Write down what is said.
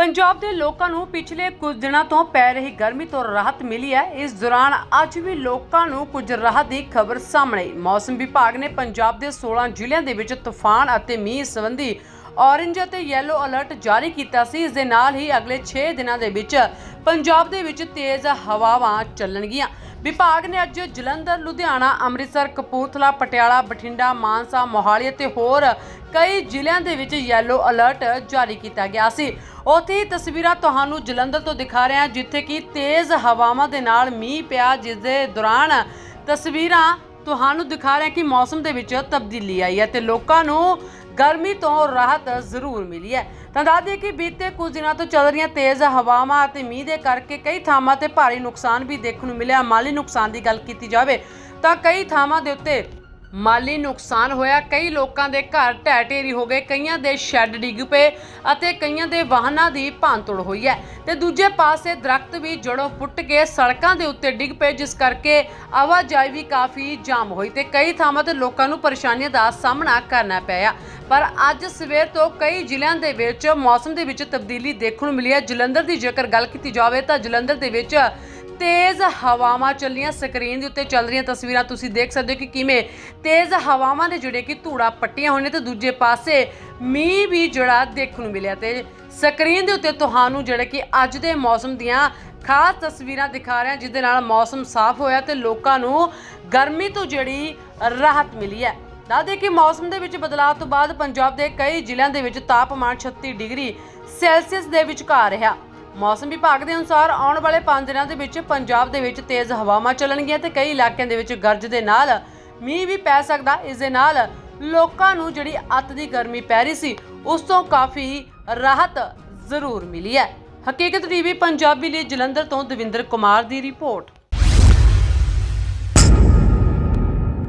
ਪੰਜਾਬ ਦੇ ਲੋਕਾਂ ਨੂੰ ਪਿਛਲੇ ਕੁਝ ਦਿਨਾਂ ਤੋਂ ਪੈ ਰਹੀ ਗਰਮੀ ਤੋਂ ਰਾਹਤ ਮਿਲੀ ਹੈ। ਇਸ ਦੌਰਾਨ ਅੱਜ ਵੀ ਲੋਕਾਂ ਨੂੰ ਕੁਝ ਰਾਹਤ ਦੀ ਖਬਰ ਸਾਹਮਣੇ ਮੌਸਮ ਵਿਭਾਗ ਨੇ ਪੰਜਾਬ ਦੇ 16 ਜ਼ਿਲ੍ਹਿਆਂ ਦੇ ਵਿੱਚ ਤੂਫਾਨ ਅਤੇ ਮੀਂਹ ਸੰਬੰਧੀ ਔਰੰਜ ਅਤੇ ਯੈਲੋ ਅਲਰਟ ਜਾਰੀ ਕੀਤਾ ਸੀ। ਇਸ ਦੇ ਨਾਲ ਹੀ ਅਗਲੇ 6 ਦਿਨਾਂ ਦੇ ਵਿੱਚ ਪੰਜਾਬ ਦੇ ਵਿੱਚ ਤੇਜ਼ ਹਵਾਵਾਂ ਚੱਲਣਗੀਆਂ। ਵਿਭਾਗ ਨੇ ਅੱਜ ਜਲੰਧਰ, ਲੁਧਿਆਣਾ, ਅੰਮ੍ਰਿਤਸਰ, ਕਪੂਰਥਲਾ, ਪਟਿਆਲਾ, ਬਠਿੰਡਾ, ਮਾਨਸਾ, ਮੋਹਾਲੀ ਅਤੇ ਹੋਰ ਕਈ ਜ਼ਿਲ੍ਹਿਆਂ ਦੇ ਵਿੱਚ ਯੈਲੋ ਅਲਰਟ ਜਾਰੀ ਕੀਤਾ ਗਿਆ ਸੀ। ਉੱਥੇ ਹੀ ਤਸਵੀਰਾਂ ਤੁਹਾਨੂੰ ਜਲੰਧਰ ਤੋਂ ਦਿਖਾ ਰਹੇ ਹਾਂ, ਜਿੱਥੇ ਕਿ ਤੇਜ਼ ਹਵਾਵਾਂ ਦੇ ਨਾਲ ਮੀਂਹ ਪਿਆ, ਜਿਸ ਦੇ ਦੌਰਾਨ ਤਸਵੀਰਾਂ ਤੁਹਾਨੂੰ ਦਿਖਾ ਰਿਹਾ ਕਿ ਮੌਸਮ ਦੇ ਵਿੱਚ ਤਬਦੀਲੀ ਆਈ ਹੈ ਤੇ ਲੋਕਾਂ ਨੂੰ ਗਰਮੀ ਤੋਂ ਰਾਹਤ ਜ਼ਰੂਰ ਮਿਲੀ ਹੈ। ਤਾਂ ਦੱਸ ਕਿ ਬੀਤੇ ਕੁਝ ਦਿਨਾਂ ਤੋਂ ਚੱਲ ਰਹੀਆਂ ਤੇਜ਼ ਹਵਾਵਾਂ ਅਤੇ ਮੀਂਹ ਦੇ ਕਰਕੇ ਕਈ ਥਾਵਾਂ ਤੇ ਭਾਰੀ ਨੁਕਸਾਨ ਵੀ ਦੇਖਣ ਨੂੰ ਮਿਲਿਆ। ਮਾਲੀ ਨੁਕਸਾਨ ਦੀ ਗੱਲ ਕੀਤੀ ਜਾਵੇ ਤਾਂ ਕਈ ਥਾਵਾਂ ਦੇ ਉੱਤੇ ਮਾਲੀ ਨੁਕਸਾਨ ਹੋਇਆ। ਕਈ ਲੋਕਾਂ ਦੇ ਘਰ ਢਹਿ ਢੇਰੀ ਹੋ ਗਏ। ਕਈਆਂ ਦੇ ਸ਼ੈੱਡ ਡਿੱਗ ਪਏ ਅਤੇ ਕਈਆਂ ਦੇ ਵਾਹਨਾਂ ਦੀ ਭੰਨਤੋੜ ਹੋਈ ਹੈ। ਤੇ ਦੂਜੇ ਪਾਸੇ ਦਰਖਤ ਵੀ ਜੜੋਂ ਪੁੱਟ ਕੇ ਸੜਕਾਂ ਦੇ ਉੱਤੇ ਡਿੱਗ ਪਏ, ਜਿਸ ਕਰਕੇ ਆਵਾਜਾਈ ਵੀ ਕਾਫੀ ਜਾਮ ਹੋਈ ਤੇ ਕਈ ਥਾਵਾਂ ਤੇ ਲੋਕਾਂ ਨੂੰ ਪਰੇਸ਼ਾਨੀਆਂ ਦਾ ਸਾਹਮਣਾ ਕਰਨਾ ਪਿਆ ਪਰ ਅੱਜ ਸਵੇਰ ਤੋਂ ਕਈ ਜ਼ਿਲ੍ਹਿਆਂ ਦੇ ਵਿੱਚ ਮੌਸਮ ਦੇ ਵਿੱਚ ਤਬਦੀਲੀ ਦੇਖਣ ਨੂੰ ਮਿਲੀ ਹੈ। ਜਲੰਧਰ ਦੀ ਜੇਕਰ ਗੱਲ ਕੀਤੀ ਜਾਵੇ ਤਾਂ ਜਲੰਧਰ ਦੇ ਵਿੱਚ ਤੇਜ਼ ਹਵਾਵਾਂ ਚੱਲੀਆਂ ਸਕਰੀਨ ਦੇ ਉੱਤੇ ਚੱਲ ਰਹੀਆਂ ਤਸਵੀਰਾਂ ਤੁਸੀਂ ਦੇਖ ਸਕਦੇ ਹੋ ਕਿ ਕਿਵੇਂ ਤੇਜ਼ ਹਵਾਵਾਂ ਦੇ ਜਿਹੜੇ ਕਿ ਧੂੜਾ ਪੱਟੀਆਂ ਹੋਈਆਂ ਨੇ ਤੇ ਦੂਜੇ ਪਾਸੇ ਮੀਂਹ ਵੀ ਜਿਹੜਾ ਦੇਖਣ ਨੂੰ ਮਿਲਿਆ ਤੇ ਸਕਰੀਨ ਦੇ ਉੱਤੇ ਤੁਹਾਨੂੰ ਜਿਹੜੇ ਕਿ ਅੱਜ ਦੇ ਮੌਸਮ ਦੀਆਂ ਖਾਸ ਤਸਵੀਰਾਂ ਦਿਖਾ ਰਹੇ ਹਾਂ, ਜਿਸ ਨਾਲ ਮੌਸਮ ਸਾਫ਼ ਹੋਇਆ ਤੇ ਲੋਕਾਂ ਨੂੰ ਗਰਮੀ ਤੋਂ ਜਿਹੜੀ ਰਾਹਤ ਮਿਲੀ ਹੈ। ਦੱਸਦੇ ਕਿ ਮੌਸਮ ਦੇ ਵਿੱਚ ਬਦਲਾਅ ਤੋਂ ਬਾਅਦ ਪੰਜਾਬ ਦੇ ਕਈ ਜ਼ਿਲ੍ਹਿਆਂ ਦੇ ਵਿੱਚ ਤਾਪਮਾਨ 36 ਡਿਗਰੀ ਸੈਲਸੀਅਸ ਦੇ ਵਿਚਕਾਰ ਰਿਹਾ। ਮੌਸਮ ਵਿਭਾਗ ਦੇ ਅਨੁਸਾਰ ਆਉਣ ਵਾਲੇ 5 ਦਿਨਾਂ ਦੇ ਵਿੱਚ ਪੰਜਾਬ ਦੇ ਵਿੱਚ ਤੇਜ਼ ਹਵਾਵਾਂ ਚੱਲਣਗੀਆਂ ਤੇ ਕਈ ਇਲਾਕਿਆਂ ਦੇ ਵਿੱਚ ਗਰਜ ਦੇ ਨਾਲ ਮੀਂਹ ਵੀ ਪੈ ਸਕਦਾ। ਇਸ ਦੇ ਨਾਲ ਲੋਕਾਂ ਨੂੰ ਜਿਹੜੀ ਅੱਤ ਦੀ ਗਰਮੀ ਪੈ ਰਹੀ ਸੀ, ਉਸ ਤੋਂ ਕਾਫੀ ਰਾਹਤ ਜ਼ਰੂਰ ਮਿਲੀ ਹੈ। ਹਕੀਕਤ ਟੀਵੀ, ਪੰਜਾਬੀ ਲਈ ਜਲੰਧਰ ਤੋਂ ਦਵਿੰਦਰ ਕੁਮਾਰ ਦੀ ਰਿਪੋਰਟ।